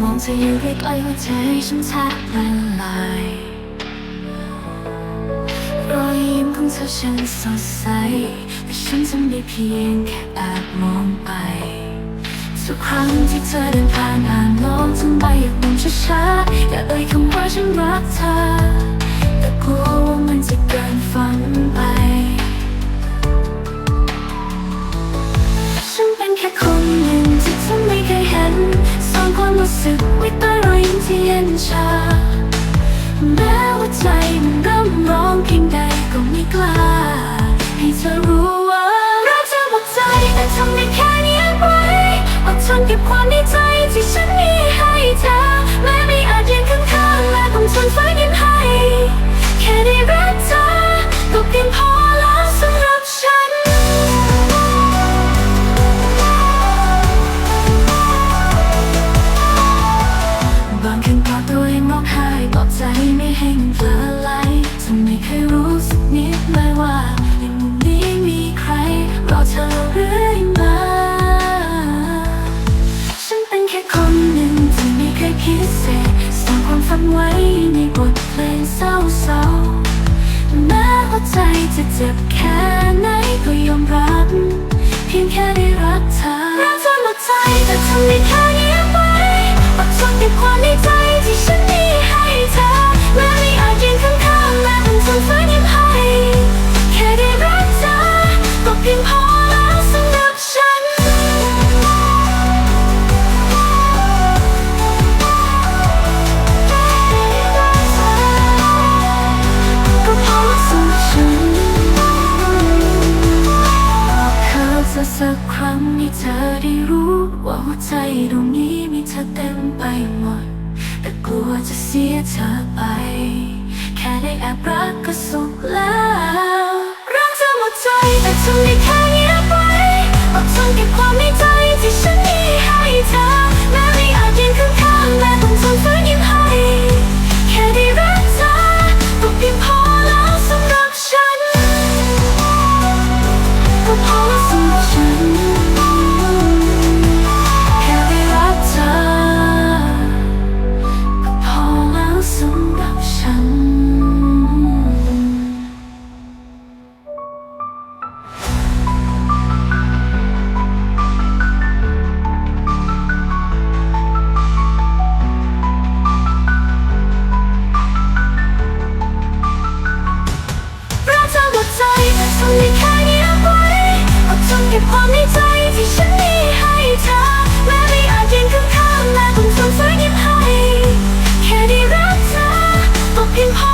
มองเธออยู่ใกล้ๆหัวใจฉันแทบละลายรอยยิ้มของเธอฉันสดใส แต่ฉันทำได้เพียงแค่แอบมองไป ทุกครั้งที่เธอเดินผ่านอ่านมองทั้งใบอยากมองช้าๆอย่าเอ่ยคำว่าฉันรักเธอ สึกไว้ใต้รอยยิ้มที่เย็นชา สร้างความฝันไว้ในบทเพลงเศร้าๆแม้หัวใจจะเจ็บแค่ไหนก็ยอมรับ เพียงแค่ได้รักเธอรักเธอหมดใจ อสักสักครั้งให้เธอได้รู้ว่าหัวใจดวงนี้มีเธอเต็มไปหมด แต่กลัวจะเสียเธอไป แค่ได้แอบรักก็สุขแล้วรักเธอหมดใจแต่ทำได้แค่เงียบไว้อดทนเก็บความในใจที่ฉันมีให้เธอแม้ไม่อาจยืนข้างๆและต้องทนฝืนยิ้มให้แค่ได้รักเธอก็เพียงพอแล้วสำหรับฉันก็พอ you. you hold